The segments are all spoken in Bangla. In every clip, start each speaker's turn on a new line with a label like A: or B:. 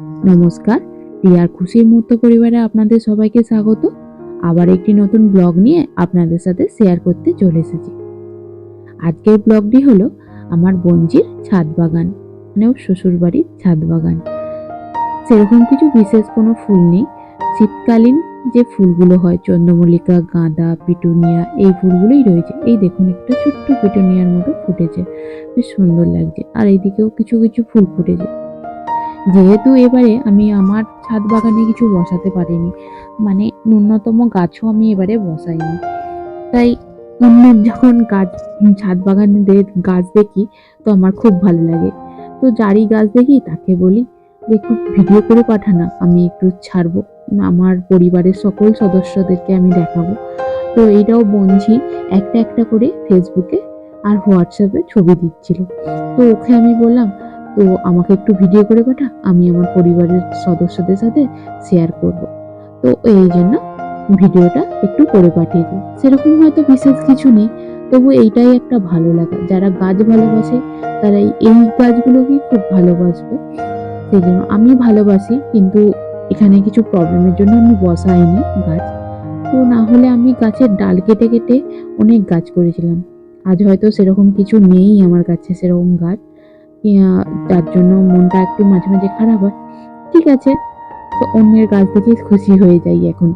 A: নমস্কার রিয়ার খুশির মুহূর্ত পরিবারে আপনাদের সবাইকে স্বাগত। আবার একটি নতুন ব্লগ নিয়ে আপনাদের সাথে শেয়ার করতে চলে এসেছি। আজকের ব্লগটি হলো আমার বঞ্জির ছাদ বাগান মানে ওর শ্বশুরবাড়ির ছাদ বাগান। সেরকম কিছু বিশেষ কোনো ফুল নেই। শীতকালীন যে ফুলগুলো হয়, চন্দ্রমল্লিকা, গাঁদা, পিটুনিয়া, এই ফুলগুলোই রয়েছে। এই দেখুন, একটা ছোট্ট পিটুনিয়ার মতো ফুটেছে। বেশ সুন্দর লাগছে। আর এইদিকেও কিছু কিছু ফুল ফুটেছে। যেহেতু এবারে আমি আমার ছাদ বাগানে কিছু বসাতে পারিনি মানে ন্যূনতম গাছও আমি এবারে বসাইনি। তাই অন্য যখন গাছ, ছাদ বাগানের গাছ দেখি, তো আমার খুব ভালো লাগে। তো যারই গাছ দেখি, তাকে বলি, যে একটু ভিডিও করে পাঠানা, আমি একটু ছাড়বো। আমার পরিবারের সকল সদস্যদেরকে আমি দেখাবো। তো এইটাও বঞ্ঝি একটা একটা করে ফেসবুকে আর হোয়াটসঅ্যাপে ছবি দিচ্ছিল। তো ওকে আমি বললাম তো আমাকে একটু ভিডিও করে পাঠা আমি আমার পরিবারের সদস্যদের সাথে শেয়ার করব। তো এই জন্য ভিডিওটা একটু করে পাঠিয়ে দিই। সেরকম হয়তো বিশেষ কিছু নেই, তবু এইটাই একটা ভালো লাগা। যারা গাছ ভালোবাসে, তারা এই- গাছগুলোকেই খুব ভালোবাসবে। সেই জন্য আমি ভালোবাসি, কিন্তু এখানে কিছু প্রবলেমের জন্য আমি বসাইনি গাছ। তো না হলে আমি গাছের ডাল কেটে কেটে অনেক গাছ করেছিলাম। আজ হয়তো সেরকম কিছু নেই আমার কাছে, সেরকম গাছ। যার জন্য মনটা একটু মাঝে মাঝে খারাপ হয়। ঠিক আছে, তো অন্যের কাছ থেকে খুশি হয়ে যাই এখন।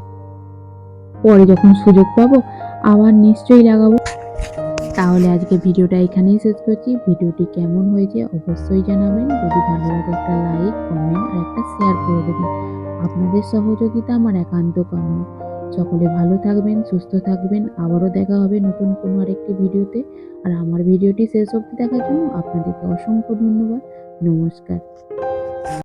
A: পরে যখন সুযোগ পাবো, আবার নিশ্চয়ই লাগাবো। তাহলে আজকে ভিডিওটা এখানেই শেষ করছি। ভিডিওটি কেমন হয়েছে অবশ্যই জানাবেন। যদি ভালো লাগে একটা লাইক, কমেন্ট আর একটা শেয়ার করে দেবেন। আপনাদের সহযোগিতা আমার একান্ত কাম্য সকলে ভালো থাকবেন, সুস্থ থাকবেন। আবারও দেখা হবে নতুন কোনো আরেকটি ভিডিওতে। আর আমার ভিডিওটি শেষ অবধি দেখার জন্য আপনাদেরকে অসংখ্য ধন্যবাদ। নমস্কার।